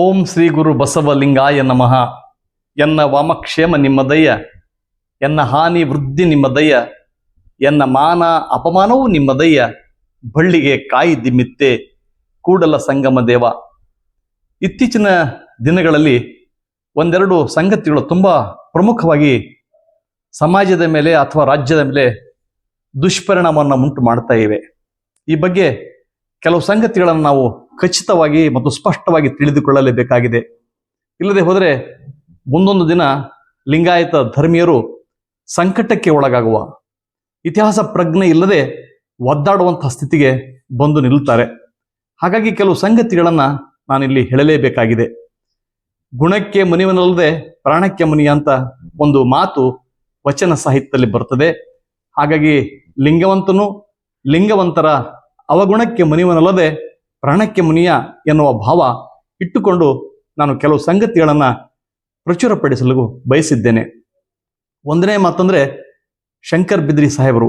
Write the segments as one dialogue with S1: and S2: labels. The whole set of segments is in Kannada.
S1: ಓಂ ಶ್ರೀ ಗುರು ಬಸವಲಿಂಗಾಯ ನಮಃ. ಎನ್ನ ವಾಮಕ್ಷೇಮ ನಿಮ್ಮದಯ್ಯ, ಎನ್ನ ಹಾನಿ ವೃದ್ಧಿ ನಿಮ್ಮದಯ್ಯ, ಎನ್ನ ಮಾನ ಅಪಮಾನವೂ ನಿಮ್ಮದಯ್ಯ, ಬಳ್ಳಿಗೆ ಕಾಯಿ ದಿಮ್ಮಿತ್ತೆ ಕೂಡಲ ಸಂಗಮ ದೇವ. ಇತ್ತೀಚಿನ ದಿನಗಳಲ್ಲಿ ಒಂದೆರಡು ಸಂಗತಿಗಳು ತುಂಬ ಪ್ರಮುಖವಾಗಿ ಸಮಾಜದ ಮೇಲೆ ಅಥವಾ ರಾಜ್ಯದ ಮೇಲೆ ದುಷ್ಪರಿಣಾಮವನ್ನು ಉಂಟು ಮಾಡ್ತಾ ಇವೆ. ಈ ಬಗ್ಗೆ ಕೆಲವು ಸಂಗತಿಗಳನ್ನು ನಾವು ಖಚಿತವಾಗಿ ಮತ್ತು ಸ್ಪಷ್ಟವಾಗಿ ತಿಳಿದುಕೊಳ್ಳಲೇಬೇಕಾಗಿದೆ. ಇಲ್ಲದೆ ಹೋದರೆ ಮುಂದೊಂದು ದಿನ ಲಿಂಗಾಯತ ಧರ್ಮೀಯರು ಸಂಕಟಕ್ಕೆ ಒಳಗಾಗುವ ಇತಿಹಾಸ ಪ್ರಜ್ಞೆ ಇಲ್ಲದೆ ಒದ್ದಾಡುವಂತಹ ಸ್ಥಿತಿಗೆ ಬಂದು ನಿಲ್ಲುತ್ತಾರೆ. ಹಾಗಾಗಿ ಕೆಲವು ಸಂಗತಿಗಳನ್ನು ನಾನಿಲ್ಲಿ ಹೇಳಲೇಬೇಕಾಗಿದೆ. ಗುಣಕ್ಕೆ ಮುನಿವನಲ್ಲದೆ ಪ್ರಾಣಕ್ಕೆ ಮುನಿ ಅಂತ ಒಂದು ಮಾತು ವಚನ ಸಾಹಿತ್ಯದಲ್ಲಿ ಬರ್ತದೆ ಹಾಗಾಗಿ ಲಿಂಗವಂತನು ಲಿಂಗವಂತರ ಅವಗುಣಕ್ಕೆ ಮುನಿವನಲ್ಲದೆ ಪ್ರಾಣಕ್ಕೆ ಮುನಿಯ ಎನ್ನುವ ಭಾವ ಇಟ್ಟುಕೊಂಡು ನಾನು ಕೆಲವು ಸಂಗತಿಗಳನ್ನು ಪ್ರಚುರಪಡಿಸಲು ಬಯಸಿದ್ದೇನೆ. ಒಂದನೇ ಮಾತಂದ್ರೆ ಶಂಕರ್ ಬಿದ್ರಿ ಸಾಹೇಬರು,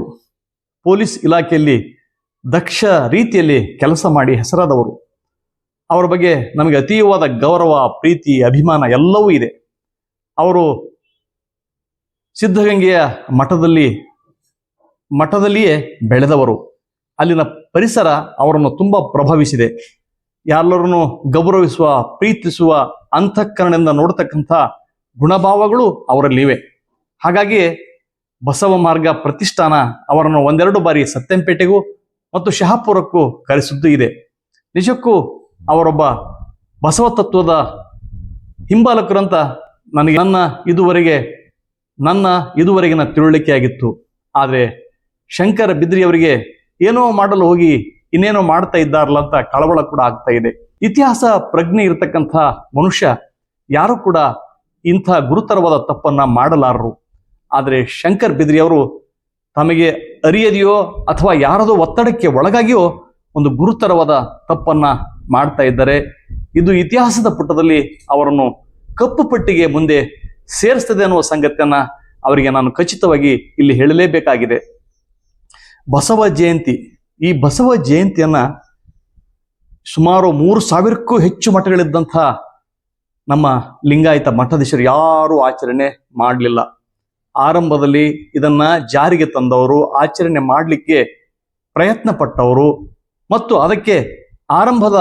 S1: ಪೊಲೀಸ್ ಇಲಾಖೆಯಲ್ಲಿ ದಕ್ಷ ರೀತಿಯಲ್ಲಿ ಕೆಲಸ ಮಾಡಿ ಹೆಸರಾದವರು. ಅವರ ಬಗ್ಗೆ ನಮಗೆ ಅತೀವಾದ ಗೌರವ, ಪ್ರೀತಿ, ಅಭಿಮಾನ ಎಲ್ಲವೂ ಇದೆ. ಅವರು ಸಿದ್ಧಗಂಗೆಯ ಮಠದಲ್ಲಿ, ಮಠದಲ್ಲಿಯೇ ಬೆಳೆದವರು. ಅಲ್ಲಿನ ಪರಿಸರ ಅವರನ್ನು ತುಂಬಾ ಪ್ರಭಾವಿಸಿದೆ. ಯಾರೆಲ್ಲರನ್ನು ಗೌರವಿಸುವ, ಪ್ರೀತಿಸುವ ಅಂತಃಕರಣದಿಂದ ನೋಡತಕ್ಕಂಥ ಗುಣಭಾವಗಳು ಅವರಲ್ಲಿವೆ. ಹಾಗಾಗಿ ಬಸವ ಮಾರ್ಗ ಪ್ರತಿಷ್ಠಾನ ಅವರನ್ನು ಒಂದೆರಡು ಬಾರಿ ಸತ್ಯಂಪೇಟೆಗೂ ಮತ್ತು ಶಹಾಪುರಕ್ಕೂ ಕರೆಸಿದ್ದು ಇದೆ. ನಿಜಕ್ಕೂ ಅವರೊಬ್ಬ ಬಸವ ತತ್ವದ ಹಿಂಬಾಲಕರಂತ ನನಗೆ ನನ್ನ ಇದುವರೆಗೆ, ನನ್ನ ಇದುವರೆಗಿನ ತಿಳುವಳಿಕೆ ಆಗಿತ್ತು ಆದರೆ ಶಂಕರ ಬಿದ್ರಿಯವರಿಗೆ ಏನೋ ಮಾಡಲು ಹೋಗಿ ಇನ್ನೇನೋ ಮಾಡ್ತಾ ಇದ್ದಾರಲ್ಲ ಅಂತ ಕಳವಳ ಕೂಡ ಆಗ್ತಾ ಇದೆ. ಇತಿಹಾಸ ಪ್ರಜ್ಞೆ ಇರತಕ್ಕಂಥ ಮನುಷ್ಯ ಯಾರು ಕೂಡ ಇಂಥ ಗುರುತರವಾದ ತಪ್ಪನ್ನ ಮಾಡಲಾರರು. ಆದರೆ ಶಂಕರ್ ಬಿದ್ರಿ ಅವರು ತಮಗೆ ಅರಿಯದೆಯೋ ಅಥವಾ ಯಾರದೋ ಒತ್ತಡಕ್ಕೆ ಒಳಗಾಗಿಯೋ ಒಂದು ಗುರುತರವಾದ ತಪ್ಪನ್ನ ಮಾಡ್ತಾ ಇದ್ದಾರೆ. ಇದು ಇತಿಹಾಸದ ಪುಟದಲ್ಲಿ ಅವರನ್ನು ಕಪ್ಪು ಪಟ್ಟಿಗೆ ಮುಂದೆ ಸೇರಿಸ್ತದೆ ಅನ್ನುವ ಸಂಗತಿಯನ್ನ ಅವರಿಗೆ ನಾನು ಖಚಿತವಾಗಿ ಇಲ್ಲಿ ಹೇಳಲೇಬೇಕಾಗಿದೆ. ಬಸವ ಜಯಂತಿ. ಈ ಬಸವ ಜಯಂತಿಯನ್ನ ಸುಮಾರು ಮೂರು ಸಾವಿರಕ್ಕೂ ಹೆಚ್ಚು ಮಠಗಳಿದ್ದಂಥ ನಮ್ಮ ಲಿಂಗಾಯತ ಮಠಾಧೀಶರು ಯಾರೂ ಆಚರಣೆ ಮಾಡಲಿಲ್ಲ. ಆರಂಭದಲ್ಲಿ ಇದನ್ನ ಜಾರಿಗೆ ತಂದವರು, ಆಚರಣೆ ಮಾಡಲಿಕ್ಕೆ ಪ್ರಯತ್ನ ಪಟ್ಟವರು ಮತ್ತು ಅದಕ್ಕೆ ಆರಂಭದ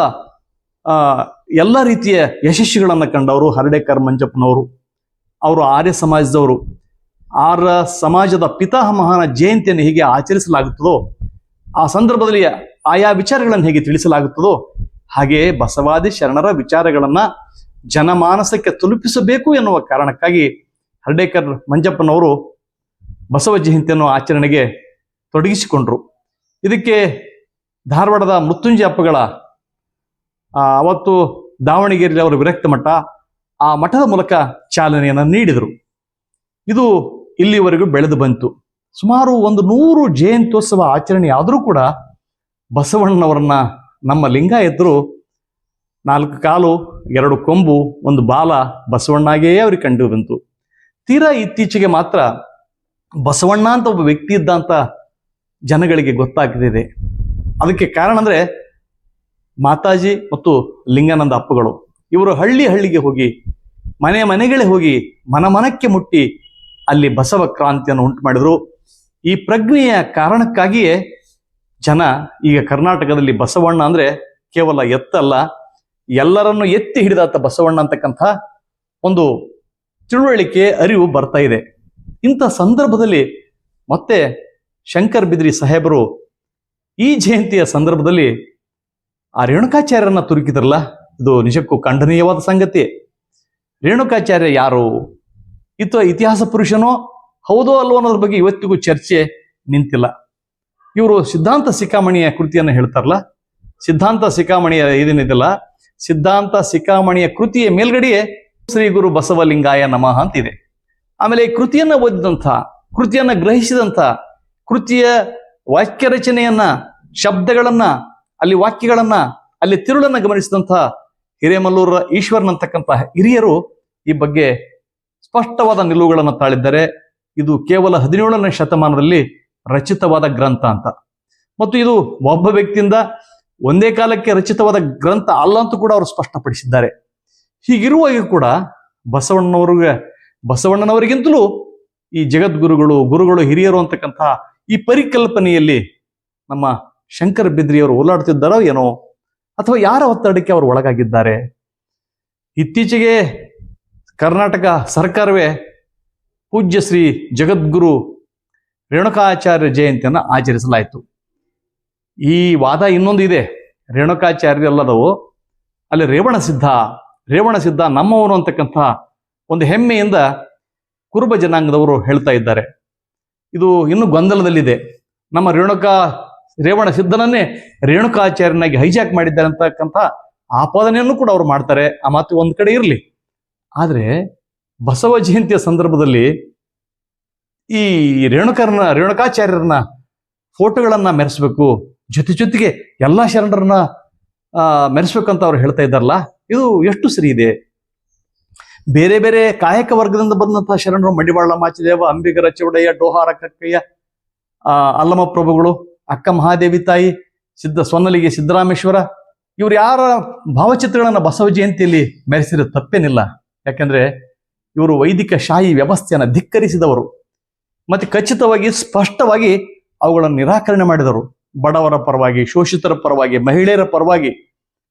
S1: ಎಲ್ಲ ರೀತಿಯ ಯಶಸ್ಸುಗಳನ್ನು ಕಂಡವರು ಹರಡೇಕರ್ ಮಂಜಪ್ಪನವರು. ಅವರು ಆರ್ಯ ಸಮಾಜದವರು. ಆರ್ಯ ಸಮಾಜದ ಪಿತಾಮಹನ ಜಯಂತಿಯನ್ನು ಹೇಗೆ ಆಚರಿಸಲಾಗುತ್ತದೋ, ಆ ಸಂದರ್ಭದಲ್ಲಿ ಆಯಾ ವಿಚಾರಗಳನ್ನು ಹೇಗೆ ತಿಳಿಸಲಾಗುತ್ತದೋ ಹಾಗೆಯೇ ಬಸವಾದಿ ಶರಣರ ವಿಚಾರಗಳನ್ನು ಜನಮಾನಸಕ್ಕೆ ತಲುಪಿಸಬೇಕು ಎನ್ನುವ ಕಾರಣಕ್ಕಾಗಿ ಹರ್ಡೇಕರ್ ಮಂಜಪ್ಪನವರು ಬಸವ ಜಯಂತಿಯನ್ನು ಆಚರಣೆಗೆ ತೊಡಗಿಸಿಕೊಂಡರು. ಇದಕ್ಕೆ ಧಾರವಾಡದ ಮೃತ್ಯುಂಜಯ ಅಪ್ಪಗಳ ಅವತ್ತು ದಾವಣಗೆರೆಯಲ್ಲಿ ಅವರು ವಿರಕ್ತ ಮಠ ಆ ಮಠದ ಮೂಲಕ ಚಾಲನೆಯನ್ನು ನೀಡಿದರು. ಇದು ಇಲ್ಲಿವರೆಗೂ ಬೆಳೆದು ಬಂತು. ಸುಮಾರು ಒಂದು ನೂರು ಜಯಂತ್ಯೋತ್ಸವ ಆಚರಣೆ ಆದರೂ ಕೂಡ ಬಸವಣ್ಣನವರನ್ನ ನಮ್ಮ ಲಿಂಗಾಯತರು ನಾಲ್ಕು ಕಾಲು, ಎರಡು ಕೊಂಬು, ಒಂದು ಬಾಲ ಬಸವಣ್ಣಾಗೇ ಅವ್ರಿಗೆ ಕಂಡು ಬಂತು. ತೀರಾ ಇತ್ತೀಚೆಗೆ ಮಾತ್ರ ಬಸವಣ್ಣ ಅಂತ ಒಬ್ಬ ವ್ಯಕ್ತಿ ಇದ್ದ ಅಂತ ಜನಗಳಿಗೆ ಗೊತ್ತಾಗ್ತಿದೆ. ಅದಕ್ಕೆ ಕಾರಣ ಅಂದರೆ ಮಾತಾಜಿ ಮತ್ತು ಲಿಂಗಾನಂದ ಅಪ್ಪಗಳು. ಇವರು ಹಳ್ಳಿ ಹಳ್ಳಿಗೆ ಹೋಗಿ ಮನೆ ಮನೆಗಳೇ ಹೋಗಿ ಮನಮನಕ್ಕೆ ಮುಟ್ಟಿ ಅಲ್ಲಿ ಬಸವ ಕ್ರಾಂತಿಯನ್ನು ಉಂಟು ಮಾಡಿದರು ಈ ಪ್ರಜ್ಞೆಯ ಕಾರಣಕ್ಕಾಗಿಯೇ ಜನ ಈಗ ಕರ್ನಾಟಕದಲ್ಲಿ ಬಸವಣ್ಣ ಅಂದ್ರೆ ಕೇವಲ ಎತ್ತಲ್ಲ, ಎಲ್ಲರನ್ನು ಎತ್ತಿ ಹಿಡಿದಾತ ಬಸವಣ್ಣ ಅಂತಕ್ಕಂಥ ಒಂದು ತಿಳುವಳಿಕೆ, ಅರಿವು ಬರ್ತಾ ಇದೆ. ಇಂಥ ಸಂದರ್ಭದಲ್ಲಿ ಮತ್ತೆ ಶಂಕರ್ ಬಿದ್ರಿ ಸಾಹೇಬರು ಈ ಜಯಂತಿಯ ಸಂದರ್ಭದಲ್ಲಿ ಆ ರೇಣುಕಾಚಾರ್ಯರನ್ನ ತುರುಕಿದ್ರಲ್ಲ? ಇದು ನಿಜಕ್ಕೂ ಖಂಡನೀಯವಾದ ಸಂಗತಿ. ರೇಣುಕಾಚಾರ್ಯ ಯಾರು? ಇತ ಇತಿಹಾಸ ಪುರುಷನೋ ಹೌದೋ ಅಲ್ವೋ ಅನ್ನೋದ್ರ ಬಗ್ಗೆ ಇವತ್ತಿಗೂ ಚರ್ಚೆ ನಿಂತಿಲ್ಲ. ಇವರು ಸಿದ್ಧಾಂತ ಸಿಕ್ಕಾಮಣಿಯ ಕೃತಿಯನ್ನು ಹೇಳ್ತಾರಲ್ಲ? ಸಿದ್ಧಾಂತ ಸಿಕ್ಕಾಮಣಿಯ ಇದೇನಿದೆಲ್ಲ? ಸಿದ್ಧಾಂತ ಸಿಕ್ಕಾಮಣಿಯ ಕೃತಿಯ ಮೇಲ್ಗಡೆಯೇ ಶ್ರೀ ಗುರು ಬಸವಲಿಂಗಾಯ ನಮಃ ಅಂತಿದೆ. ಆಮೇಲೆ ಈ ಕೃತಿಯನ್ನ ಓದಿದಂಥ, ಕೃತಿಯನ್ನ ಗ್ರಹಿಸಿದಂಥ, ಕೃತಿಯ ವಾಕ್ಯ ರಚನೆಯನ್ನ, ಶಬ್ದಗಳನ್ನ, ಅಲ್ಲಿ ವಾಕ್ಯಗಳನ್ನ, ಅಲ್ಲಿ ತಿರುಳನ್ನ ಗಮನಿಸಿದಂಥ ಹಿರೇಮಲ್ಲೂರ ಈಶ್ವರನ್ ಹಿರಿಯರು ಈ ಬಗ್ಗೆ ಸ್ಪಷ್ಟವಾದ ನಿಲುವುಗಳನ್ನು ತಾಳಿದ್ದಾರೆ ಇದು ಕೇವಲ ಹದಿನೇಳನೇ ಶತಮಾನದಲ್ಲಿ ರಚಿತವಾದ ಗ್ರಂಥ ಅಂತ. ಮತ್ತು ಇದು ಒಬ್ಬ ವ್ಯಕ್ತಿಯಿಂದ ಒಂದೇ ಕಾಲಕ್ಕೆ ರಚಿತವಾದ ಗ್ರಂಥ ಅಲ್ಲ ಅಂತೂ ಕೂಡ ಅವರು ಸ್ಪಷ್ಟಪಡಿಸಿದ್ದಾರೆ. ಹೀಗಿರುವಾಗ ಕೂಡ ಬಸವಣ್ಣನವ್ರಿಗೆ, ಬಸವಣ್ಣನವರಿಗಿಂತಲೂ ಈ ಜಗದ್ಗುರುಗಳು, ಗುರುಗಳು ಹಿರಿಯರು ಅಂತಕ್ಕಂತಹ ಈ ಪರಿಕಲ್ಪನೆಯಲ್ಲಿ ನಮ್ಮ ಶಂಕರ ಬಿದ್ರಿಯವರು ಓಲಾಡ್ತಿದ್ದಾರೋ ಏನೋ ಅಥವಾ ಯಾರ ಒತ್ತಡಕ್ಕೆ ಅವರು ಒಳಗಾಗಿದ್ದಾರೆ? ಇತ್ತೀಚೆಗೆ ಕರ್ನಾಟಕ ಸರ್ಕಾರವೇ ಪೂಜ್ಯ ಶ್ರೀ ಜಗದ್ಗುರು ರೇಣುಕಾಚಾರ್ಯ ಜಯಂತಿಯನ್ನು ಆಚರಿಸಲಾಯಿತು. ಈ ವಾದ ಇನ್ನೊಂದು ಇದೆ. ರೇಣುಕಾಚಾರ್ಯ ಅಲ್ಲದವು. ಅಲ್ಲಿ ರೇವಣ ಸಿದ್ಧ ರೇವಣ ಸಿದ್ಧ ನಮ್ಮವನು ಅಂತಕ್ಕಂಥ ಒಂದು ಹೆಮ್ಮೆಯಿಂದ ಕುರುಬ ಜನಾಂಗದವರು ಹೇಳ್ತಾ ಇದ್ದಾರೆ. ಇದು ಇನ್ನೂ ಗೊಂದಲದಲ್ಲಿದೆ. ನಮ್ಮ ರೇಣುಕಾ, ರೇವಣ ಸಿದ್ಧನನ್ನೇ ರೇಣುಕಾಚಾರ್ಯನಾಗಿ ಹೈಜಾಕ್ ಮಾಡಿದ್ದಾರೆ ಅಂತಕ್ಕಂಥ ಆಪಾದನೆಯನ್ನು ಕೂಡ ಅವರು ಮಾಡ್ತಾರೆ. ಆ ಮಾತು ಒಂದು ಕಡೆ ಇರಲಿ. ಆದರೆ ಬಸವ ಜಯಂತಿಯ ಸಂದರ್ಭದಲ್ಲಿ ಈ ರೇಣುಕರನ್ನ ರೇಣುಕಾಚಾರ್ಯರನ್ನ ಫೋಟೋಗಳನ್ನ ಮೆರೆಸಬೇಕು ಜೊತೆ ಜೊತೆಗೆ ಎಲ್ಲಾ ಶರಣರನ್ನ ಮೆರೆಸ್ಬೇಕಂತ ಅವ್ರು ಹೇಳ್ತಾ ಇದ್ದಾರಲ್ಲ ಇದು ಎಷ್ಟು ಸರಿ ಇದೆ? ಬೇರೆ ಬೇರೆ ಕಾಯಕ ವರ್ಗದಿಂದ ಬಂದಂತಹ ಶರಣರು ಮಡಿವಾಳ ಮಾಚಿದೇವ ಅಂಬಿಗರ ಚೌಡಯ್ಯ ಡೋಹಾರ ಕಕ್ಕಯ್ಯ ಆ, ಅಲ್ಲಮ ಪ್ರಭುಗಳು ಅಕ್ಕ ಮಹಾದೇವಿ ತಾಯಿ ಸಿದ್ಧ ಸೊನ್ನಲಿಗೆ ಸಿದ್ದರಾಮೇಶ್ವರ ಇವ್ರು ಯಾರ ಭಾವಚಿತ್ರಗಳನ್ನ ಬಸವ ಜಯಂತಿಯಲ್ಲಿ ಮೆರೆಸಿರೋ ತಪ್ಪೇನಿಲ್ಲ. ಯಾಕಂದ್ರೆ ಇವರು ವೈದಿಕ ಶಾಹಿ ವ್ಯವಸ್ಥೆಯನ್ನು ಧಿಕ್ಕರಿಸಿದವರು. ಮತ್ತೆ ಖಚಿತವಾಗಿ, ಸ್ಪಷ್ಟವಾಗಿ ಅವುಗಳನ್ನು ನಿರಾಕರಣೆ ಮಾಡಿದರು. ಬಡವರ ಪರವಾಗಿ, ಶೋಷಿತರ ಪರವಾಗಿ, ಮಹಿಳೆಯರ ಪರವಾಗಿ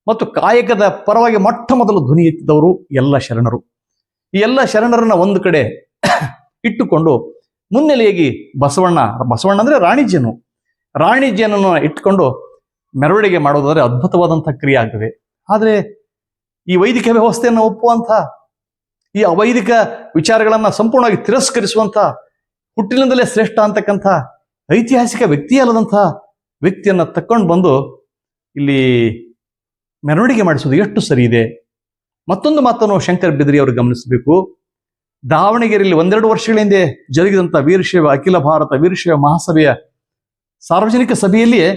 S1: ಮತ್ತು ಕಾಯಕದ ಪರವಾಗಿ ಮೊಟ್ಟ ಮೊದಲು ಧ್ವನಿ ಎತ್ತಿದವರು ಎಲ್ಲ ಶರಣರು. ಈ ಎಲ್ಲ ಶರಣರನ್ನ ಒಂದು ಕಡೆ ಇಟ್ಟುಕೊಂಡು ಮುನ್ನೆಲೆಯಾಗಿ ಬಸವಣ್ಣ ಬಸವಣ್ಣ ಅಂದ್ರೆ ರಾಣಿಜ್ಯನು. ರಾಣಿಜ್ಯನನ್ನು ಇಟ್ಕೊಂಡು ಮೆರವಣಿಗೆ ಮಾಡೋದಾದ್ರೆ ಅದ್ಭುತವಾದಂತಹ ಕ್ರಿಯೆ ಆಗ್ತದೆ. ಆದರೆ ಈ ವೈದಿಕ ವ್ಯವಸ್ಥೆಯನ್ನು ಒಪ್ಪುವಂಥ ಈ ಅವೈದಿಕ ವಿಚಾರಗಳನ್ನ ಸಂಪೂರ್ಣವಾಗಿ ತಿರಸ್ಕರಿಸುವಂತ ಹುಟ್ಟಿನಿಂದಲೇ ಶ್ರೇಷ್ಠ ಅಂತಕ್ಕಂಥ ಐತಿಹಾಸಿಕ ವ್ಯಕ್ತಿ ಅಲ್ಲದಂಥ ವ್ಯಕ್ತಿಯನ್ನ ತಕ್ಕೊಂಡು ಬಂದು ಇಲ್ಲಿ ಮೆರವಣಿಗೆ ಮಾಡಿಸೋದು ಎಷ್ಟು ಸರಿ ಇದೆ. ಮತ್ತೊಂದು ಮಾತನ್ನು ಶಂಕರ್ ಬಿದ್ರಿ ಅವರು ಗಮನಿಸಬೇಕು. ದಾವಣಗೆರೆಯಲ್ಲಿ ಒಂದೆರಡು ವರ್ಷಗಳ ಹಿಂದೆ ಜರುಗಿದಂಥ ವೀರಶೈವ, ಅಖಿಲ ಭಾರತ ವೀರಶೈವ ಮಹಾಸಭೆಯ ಸಾರ್ವಜನಿಕ ಸಭೆಯಲ್ಲಿಯೇ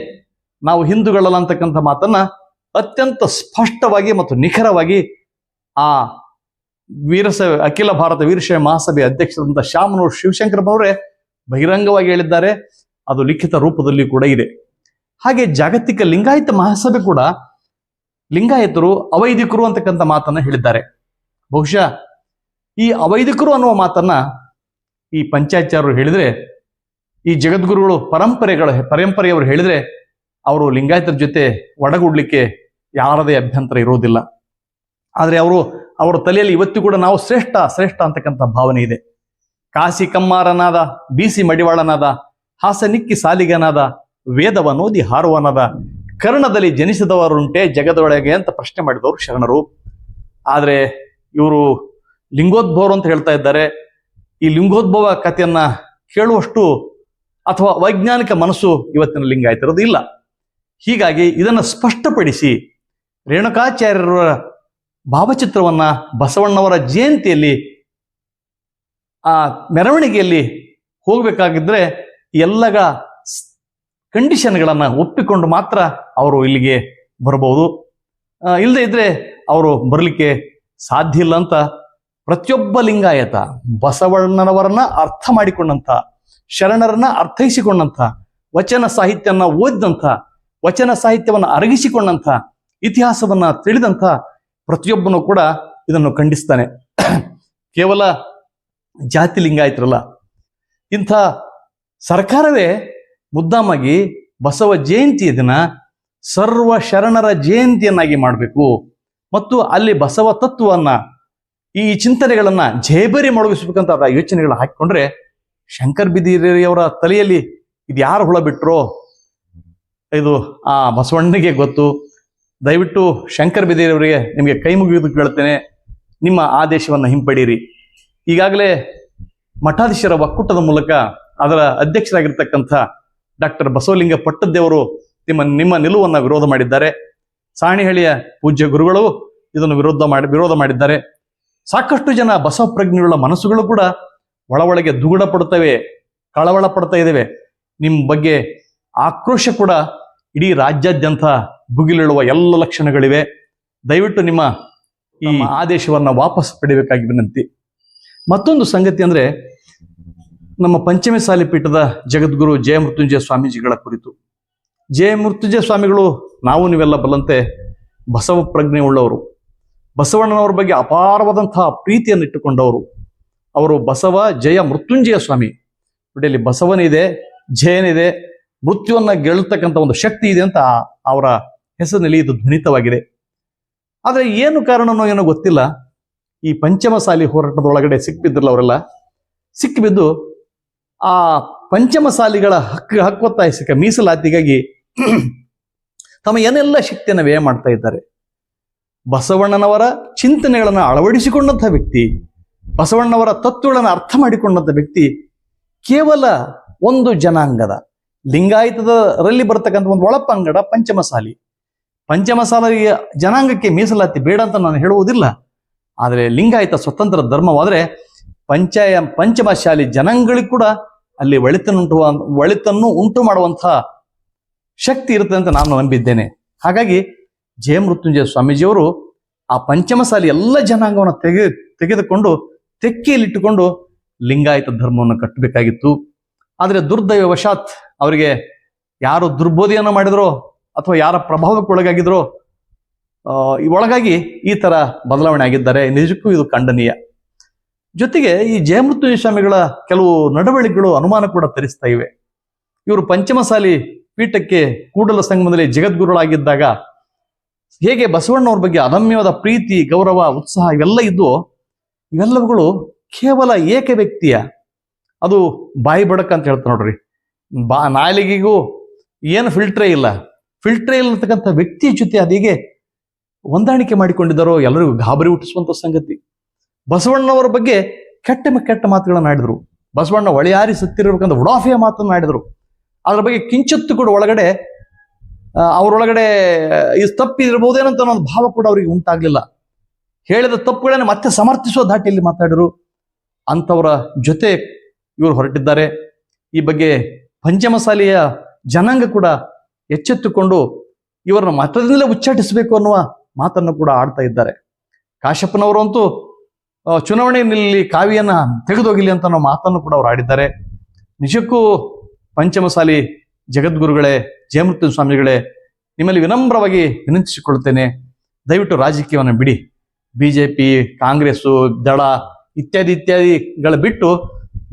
S1: ನಾವು ಹಿಂದೂಗಳಲ್ಲ ಅಂತಕ್ಕಂಥ ಮಾತನ್ನ ಅತ್ಯಂತ ಸ್ಪಷ್ಟವಾಗಿ ಮತ್ತು ನಿಖರವಾಗಿ ಆ ವೀರಶೈವ ಅಖಿಲ ಭಾರತ ವೀರಶೈವ ಮಹಾಸಭೆ ಅಧ್ಯಕ್ಷರಾದಂಥ ಶಿವಶಂಕರ ಅವರೇ ಬಹಿರಂಗವಾಗಿ ಹೇಳಿದ್ದಾರೆ. ಅದು ಲಿಖಿತ ರೂಪದಲ್ಲಿ ಕೂಡ ಇದೆ. ಹಾಗೆ ಜಾಗತಿಕ ಲಿಂಗಾಯತ ಮಹಾಸಭೆ ಕೂಡ ಲಿಂಗಾಯತರು ಅವೈದಿಕರು ಅಂತಕ್ಕಂಥ ಮಾತನ್ನ ಹೇಳಿದ್ದಾರೆ. ಬಹುಶಃ ಈ ಅವೈದಿಕರು ಅನ್ನುವ ಮಾತನ್ನ ಈ ಪಂಚಾಚಾರ್ಯರು ಹೇಳಿದ್ರೆ, ಈ ಜಗದ್ಗುರುಗಳು ಪರಂಪರೆಗಳ ಪರಂಪರೆಯವರು ಹೇಳಿದ್ರೆ ಅವರು ಲಿಂಗಾಯತರ ಜೊತೆ ಒಡಗೂಡ್ಲಿಕ್ಕೆ ಯಾರದೇ ಅಭ್ಯಂತರ ಇರೋದಿಲ್ಲ ಆದರೆ ಅವರು ಅವರ ತಲೆಯಲ್ಲಿ ಇವತ್ತು ಕೂಡ ನಾವು ಶ್ರೇಷ್ಠ ಶ್ರೇಷ್ಠ ಅಂತಕ್ಕಂಥ ಭಾವನೆ ಇದೆ. ಕಾಸಿ ಕಮ್ಮಾರನಾದ ಬಿಸಿ ಮಡಿವಾಳನಾದ ಹಾಸನಿಕ್ಕಿ ಸಾಲಿಗನಾದ ವೇದವನೋದಿ ಹಾರುವನಾದ, ಕರ್ಣದಲ್ಲಿ ಜನಿಸಿದವರುಂಟೆ ಜಗದೊಳಗೆ ಅಂತ ಪ್ರಶ್ನೆ ಮಾಡಿದವರು ಶರಣರು. ಆದರೆ ಇವರು ಲಿಂಗೋದ್ಭವರು ಅಂತ ಹೇಳ್ತಾ ಇದ್ದಾರೆ. ಈ ಲಿಂಗೋದ್ಭವ ಕಥೆಯನ್ನ ಕೇಳುವಷ್ಟು ಅಥವಾ ವೈಜ್ಞಾನಿಕ ಮನಸ್ಸು ಇವತ್ತಿನ ಲಿಂಗಾಯತಿರೋದು ಇಲ್ಲ. ಹೀಗಾಗಿ ಇದನ್ನು ಸ್ಪಷ್ಟಪಡಿಸಿ ರೇಣುಕಾಚಾರ್ಯರ ಭಾವಚಿತ್ರವನ್ನ ಬಸವಣ್ಣವರ ಜಯಂತಿಯಲ್ಲಿ, ಆ ಮೆರವಣಿಗೆಯಲ್ಲಿ ಹೋಗಬೇಕಾಗಿದ್ರೆ ಎಲ್ಲಗ ಕಂಡೀಷನ್ಗಳನ್ನ ಒಪ್ಪಿಕೊಂಡು ಮಾತ್ರ ಅವರು ಇಲ್ಲಿಗೆ ಬರಬಹುದು. ಇಲ್ಲದೆ ಇದ್ರೆ ಅವರು ಬರಲಿಕ್ಕೆ ಸಾಧ್ಯ ಇಲ್ಲ ಅಂತ ಪ್ರತಿಯೊಬ್ಬ ಲಿಂಗಾಯತ ಬಸವಣ್ಣನವರನ್ನ ಅರ್ಥ ಮಾಡಿಕೊಂಡಂತ ಶರಣರನ್ನ ಅರ್ಥೈಸಿಕೊಂಡಂತ ವಚನ ಸಾಹಿತ್ಯನ ಓದಿದಂಥ, ವಚನ ಸಾಹಿತ್ಯವನ್ನ ಅರಗಿಸಿಕೊಂಡಂತ ಇತಿಹಾಸವನ್ನ ತಿಳಿದಂಥ ಪ್ರತಿಯೊಬ್ಬನು ಕೂಡ ಇದನ್ನು ಖಂಡಿಸ್ತಾನೆ. ಕೇವಲ ಜಾತಿ ಲಿಂಗಾಯತರಲ್ಲ. ಇಂಥ ಸರ್ಕಾರವೇ ಮುದ್ದಾಮಾಗಿ ಬಸವ ಜಯಂತಿಯ ದಿನ ಸರ್ವ ಶರಣರ ಜಯಂತಿಯನ್ನಾಗಿ ಮಾಡಬೇಕು. ಮತ್ತು ಅಲ್ಲಿ ಬಸವ ತತ್ವವನ್ನ, ಈ ಚಿಂತನೆಗಳನ್ನ ಜೇಬರಿ ಮೊಳಗಿಸ್ಬೇಕಂತ ಯೋಚನೆಗಳು ಹಾಕಿಕೊಂಡ್ರೆ ಶಂಕರ್ ಬಿದಿರಿಯವರ ತಲೆಯಲ್ಲಿ ಇದು ಯಾರು ಹುಳ ಬಿಟ್ರೋ? ಇದು ಆ ಬಸವಣ್ಣನಿಗೆ ಗೊತ್ತು. ದಯವಿಟ್ಟು ಶಂಕರ್ ಬಿದೇರವರಿಗೆ ನಿಮಗೆ ಕೈ ಮುಗಿದು ಕೇಳ್ತೇನೆ. ನಿಮ್ಮ ಆದೇಶವನ್ನು ಹಿಂಪಡೀರಿ. ಈಗಾಗಲೇ ಮಠಾಧೀಶರ ಒಕ್ಕೂಟದ ಮೂಲಕ ಅದರ ಅಧ್ಯಕ್ಷರಾಗಿರ್ತಕ್ಕಂಥ ಡಾಕ್ಟರ್ ಬಸವಲಿಂಗ ಪಟ್ಟದ್ದೇವರು ನಿಮ್ಮ ನಿಮ್ಮ ನಿಲುವನ್ನು ವಿರೋಧ ಮಾಡಿದ್ದಾರೆ. ಸಾಣಿಹಳ್ಳಿಯ ಪೂಜ್ಯ ಗುರುಗಳು ಇದನ್ನು ವಿರೋಧ ಮಾಡಿ, ವಿರೋಧ ಮಾಡಿದ್ದಾರೆ. ಸಾಕಷ್ಟು ಜನ ಬಸವ ಪ್ರಜ್ಞೆಯುಳ್ಳ ಮನಸ್ಸುಗಳು ಕೂಡ ಒಳ ಒಳಗೆ ದುಗುಡ ಪಡ್ತವೆ ಕಳವಳ ಪಡ್ತಾ ಇದ್ದೇವೆ ನಿಮ್ಮ ಬಗ್ಗೆ ಆಕ್ರೋಶ ಕೂಡ ಇಡೀ ರಾಜ್ಯಾದ್ಯಂತ ಭುಗಿಲಿಳುವ ಎಲ್ಲ ಲಕ್ಷಣಗಳಿವೆ. ದಯವಿಟ್ಟು ನಿಮ್ಮ ಈ ಆದೇಶವನ್ನ ವಾಪಸ್ ಪಡಿಬೇಕಾಗಿ ವಿನಂತಿ. ಮತ್ತೊಂದು ಸಂಗತಿ ಅಂದ್ರೆ ನಮ್ಮ ಪಂಚಮಿ ಸಾಲಿ ಪೀಠದ ಜಗದ್ಗುರು ಜಯ ಮೃತ್ಯುಂಜಯ ಸ್ವಾಮೀಜಿಗಳ ಕುರಿತು. ಜಯ ಮೃತ್ಯುಂಜಯ ಸ್ವಾಮಿಗಳು ನಾವು ನೀವೆಲ್ಲ ಬಲ್ಲಂತೆ ಬಸವ ಪ್ರಜ್ಞೆ ಉಳ್ಳವರು ಬಸವಣ್ಣನವರ ಬಗ್ಗೆ ಅಪಾರವಾದಂತಹ ಪ್ರೀತಿಯನ್ನು ಇಟ್ಟುಕೊಂಡವರು. ಅವರು ಬಸವ ಜಯ ಮೃತ್ಯುಂಜಯ ಸ್ವಾಮಿ. ನೋಡಿ ಅಲ್ಲಿ ಬಸವನಿದೆ ಜಯನಿದೆ ಮೃತ್ಯುವನ್ನ ಗೆಲ್ತಕ್ಕಂಥ ಒಂದು ಶಕ್ತಿ ಇದೆ ಅಂತ ಅವರ ಹೆಸರಿನಲ್ಲಿ ಇದು ಧ್ವನಿತವಾಗಿದೆ. ಆದರೆ ಏನು ಕಾರಣನೋ ಏನೋ ಗೊತ್ತಿಲ್ಲ. ಈ ಪಂಚಮಸಾಲಿ ಹೋರಾಟದೊಳಗಡೆ ಸಿಕ್ಬಿದ್ರಲ್ಲ ಅವರೆಲ್ಲ. ಸಿಕ್ಕಿಬಿದ್ದು ಆ ಪಂಚಮಸಾಲಿಗಳ ಹಕ್ಕು ಹಕ್ಕೊತ್ತಾಯಿಸಿಕ ಮೀಸಲಾತಿಗಾಗಿ ತಮ್ಮ ಏನೆಲ್ಲ ಶಕ್ತಿಯನ್ನು ವ್ಯಯ ಮಾಡ್ತಾ ಇದ್ದಾರೆ. ಬಸವಣ್ಣನವರ ಚಿಂತನೆಗಳನ್ನು ಅಳವಡಿಸಿಕೊಂಡಂಥ ವ್ಯಕ್ತಿ ಬಸವಣ್ಣವರ ತತ್ವಗಳನ್ನು ಅರ್ಥ ಮಾಡಿಕೊಂಡಂಥ ವ್ಯಕ್ತಿ ಕೇವಲ ಒಂದು ಜನಾಂಗದ ಲಿಂಗಾಯತದಲ್ಲಿ ಬರತಕ್ಕಂಥ ಒಂದು ಒಳಪಂಗಡ ಪಂಚಮಸಾಲಿ. ಪಂಚಮಸಾಲಿ ಜನಾಂಗಕ್ಕೆ ಮೀಸಲಾತಿ ಬೇಡ ಅಂತ ನಾನು ಹೇಳುವುದಿಲ್ಲ. ಆದರೆ ಲಿಂಗಾಯತ ಸ್ವತಂತ್ರ ಧರ್ಮವಾದರೆ ಪಂಚಾಯ, ಪಂಚಮಶಾಲಿ ಜನಾಂಗಗಳಿಗೆ ಕೂಡ ಅಲ್ಲಿ ಒಳಿತನ್ನುಂಟು ಒಳಿತನ್ನು ಉಂಟು ಮಾಡುವಂತಹ ಶಕ್ತಿ ಇರುತ್ತೆ ಅಂತ ನಾನು ನಂಬಿದ್ದೇನೆ. ಹಾಗಾಗಿ ಜಯ ಮೃತ್ಯುಂಜಯ ಸ್ವಾಮೀಜಿಯವರು ಆ ಪಂಚಮಸಾಲಿ ಎಲ್ಲ ಜನಾಂಗವನ್ನು ತೆಗೆ, ತೆಗೆದುಕೊಂಡು, ತೆಕ್ಕೆಯಲ್ಲಿಟ್ಟುಕೊಂಡು ಲಿಂಗಾಯತ ಧರ್ಮವನ್ನು ಕಟ್ಟಬೇಕಾಗಿತ್ತು. ಆದರೆ ದುರ್ದೈವವಶಾತ್ ಅವರಿಗೆ ಯಾರು ದುರ್ಬೋಧಿಯನ್ನು ಮಾಡಿದ್ರೋ ಅಥವಾ ಯಾರ ಪ್ರಭಾವಕ್ಕೆ ಒಳಗಾಗಿದ್ರೋ ಒಳಗಾಗಿ ಈ ತರ ಬದಲಾವಣೆ ಆಗಿದ್ದಾರೆ. ನಿಜಕ್ಕೂ ಇದು ಖಂಡನೀಯ. ಜೊತೆಗೆ ಈ ಜಯಮೃತ್ಯು ಸ್ವಾಮಿಗಳ ಕೆಲವು ನಡವಳಿಕೆಗಳು ಅನುಮಾನ ಕೂಡ ತರಿಸ್ತಾ ಇವೆ. ಇವರು ಪಂಚಮಸಾಲಿ ಪೀಠಕ್ಕೆ ಕೂಡಲ ಸಂಗಮದಲ್ಲಿ ಜಗದ್ಗುರುಗಳಾಗಿದ್ದಾಗ ಹೇಗೆ ಬಸವಣ್ಣವ್ರ ಬಗ್ಗೆ ಅದಮ್ಯವಾದ ಪ್ರೀತಿ, ಗೌರವ, ಉತ್ಸಾಹ ಇವೆಲ್ಲ ಇದ್ದು ಇವೆಲ್ಲವುಗಳು ಕೇವಲ ಏಕ ವ್ಯಕ್ತಿಯ? ಅದು ಬಾಯಿ ಬಡಕ ಅಂತ ಹೇಳ್ತಾರೆ ನೋಡ್ರಿ. ಬಾ, ನಾಲಿಗೆಗೂ ಏನು ಫಿಲ್ಟ್ರೇ ಇಲ್ಲ. ಫಿಲ್ಟ್ರೇ ಇಲ್ಲತಕ್ಕಂಥ ವ್ಯಕ್ತಿಯ ಜೊತೆ ಅದೀಗೆ ಹೊಂದಾಣಿಕೆ ಮಾಡಿಕೊಂಡಿದ್ದಾರೋ, ಎಲ್ಲರಿಗೂ ಗಾಬರಿ ಹುಟ್ಟಿಸುವಂತ ಸಂಗತಿ. ಬಸವಣ್ಣವರ ಬಗ್ಗೆ ಕೆಟ್ಟ ಕೆಟ್ಟ ಮಾತುಗಳನ್ನು ಆಡಿದರು. ಬಸವಣ್ಣ ಒಳೆಯಾರಿ ಸತ್ತಿರಬೇಕಂತ ಉಡಾಫಿಯ ಮಾತನ್ನ ಆಡಿದ್ರು. ಅದ್ರ ಬಗ್ಗೆ ಕಿಂಚಿತ್ತು ಕೂಡ ಒಳಗಡೆ ಅವರೊಳಗಡೆ ಇದು ತಪ್ಪಿರ್ಬೋದೇನಂತ ಅನ್ನೋ ಒಂದು ಭಾವ ಕೂಡ ಅವರಿಗೆ ಉಂಟಾಗ್ಲಿಲ್ಲ. ಹೇಳಿದ ತಪ್ಪುಗಳನ್ನ ಮತ್ತೆ ಸಮರ್ಥಿಸುವ ದಾಟಿಯಲ್ಲಿ ಮಾತಾಡಿದ್ರು. ಅಂಥವರ ಜೊತೆ ಇವರು ಹೊರಟಿದ್ದಾರೆ. ಈ ಬಗ್ಗೆ ಪಂಚಮಸಾಲಿಯ ಜನಾಂಗ ಕೂಡ ಎಚ್ಚೆತ್ತುಕೊಂಡು ಇವರನ್ನ ಮತದಿಂದಲೇ ಉಚ್ಚಾಟಿಸಬೇಕು ಅನ್ನುವ ಮಾತನ್ನು ಕೂಡ ಆಡ್ತಾ ಇದ್ದಾರೆ. ಕಾಶಪ್ಪನವರಂತೂ ಚುನಾವಣೆಯಲ್ಲಿ ಕಾವಿಯನ್ನ ತೆಗೆದೋಗಿಲಿ ಅಂತ ಅನ್ನೋ ಮಾತನ್ನು ಕೂಡ ಅವರು ಆಡಿದ್ದಾರೆ. ನಿಜಕ್ಕೂ ಪಂಚಮಸಾಲಿ ಜಗದ್ಗುರುಗಳೇ, ಜಯಮೃತ್ಯು ಸ್ವಾಮಿಗಳೇ, ನಿಮ್ಮಲ್ಲಿ ವಿನಮ್ರವಾಗಿ ವಿನಂತಿಸಿಕೊಳ್ಳುತ್ತೇನೆ, ದಯವಿಟ್ಟು ರಾಜಕೀಯವನ್ನು ಬಿಡಿ. ಬಿ ಜೆ ಪಿ ಕಾಂಗ್ರೆಸ್ಸು, ದಳ ಇತ್ಯಾದಿ ಇತ್ಯಾದಿಗಳ ಬಿಟ್ಟು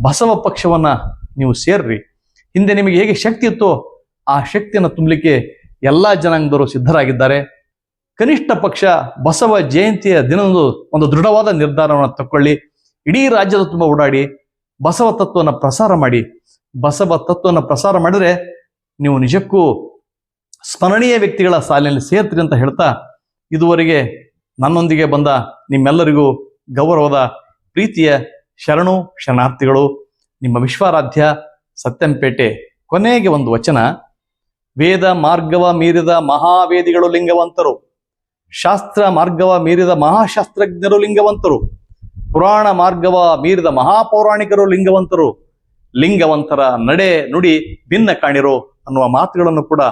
S1: ಬಸವ ಪಕ್ಷವನ್ನ ನೀವು ಸೇರ್ರಿ. ಹಿಂದೆ ನಿಮಗೆ ಹೇಗೆ ಶಕ್ತಿ ಇತ್ತೋ ಆ ಶಕ್ತಿಯನ್ನು ತುಂಬಲಿಕ್ಕೆ ಎಲ್ಲ ಜನಾಂಗದವರು ಸಿದ್ಧರಾಗಿದ್ದಾರೆ. ಕನಿಷ್ಠ ಪಕ್ಷ ಬಸವ ಜಯಂತಿಯ ದಿನದಂದು ಒಂದು ದೃಢವಾದ ನಿರ್ಧಾರವನ್ನು ತಕ್ಕೊಳ್ಳಿ. ಇಡೀ ರಾಜ್ಯದ ತುಂಬ ಓಡಾಡಿ, ಬಸವ ತತ್ವವನ್ನು ಪ್ರಸಾರ ಮಾಡಿ. ಬಸವ ತತ್ವವನ್ನು ಪ್ರಸಾರ ಮಾಡಿದರೆ ನೀವು ನಿಜಕ್ಕೂ ಸ್ಮರಣೀಯ ವ್ಯಕ್ತಿಗಳ ಸಾಲಿನಲ್ಲಿ ಸೇರ್ತೀರಿ ಅಂತ ಹೇಳ್ತಾ ಇದುವರೆಗೆ ನನ್ನೊಂದಿಗೆ ಬಂದ ನಿಮ್ಮೆಲ್ಲರಿಗೂ ಗೌರವದ ಪ್ರೀತಿಯ ಶರಣು ಶರಣಾರ್ಥಿಗಳು. ನಿಮ್ಮ ವಿಶ್ವಾರಾಧ್ಯ ಸತ್ಯಂಪೇಟೆ ಕೊನೆಗೆ ಒಂದು ವಚನ. ವೇದ ಮಾರ್ಗವ ಮೀರಿದ ಮಹಾವೇದಿಗಳು ಲಿಂಗವಂತರು. ಶಾಸ್ತ್ರ ಮಾರ್ಗವ ಮೀರಿದ ಮಹಾಶಾಸ್ತ್ರಜ್ಞರು ಲಿಂಗವಂತರು. ಪುರಾಣ ಮಾರ್ಗವ ಮೀರಿದ ಮಹಾಪೌರಾಣಿಕರು ಲಿಂಗವಂತರು. ಲಿಂಗವಂತರ ನಡೆ ನುಡಿ ಭಿನ್ನ ಕಾಣಿರೋ ಅನ್ನುವ ಮಾತುಗಳನ್ನು ಕೂಡ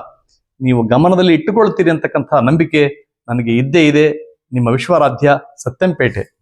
S1: ನೀವು ಗಮನದಲ್ಲಿ ಇಟ್ಟುಕೊಳ್ತೀರಿ ಅಂತಕ್ಕಂಥ ನಂಬಿಕೆ ನನಗೆ ಇದ್ದೇ ಇದೆ. ನಿಮ್ಮ ವಿಶ್ವಾರಾಧ್ಯ ಸತ್ಯಂಪೇಟೆ.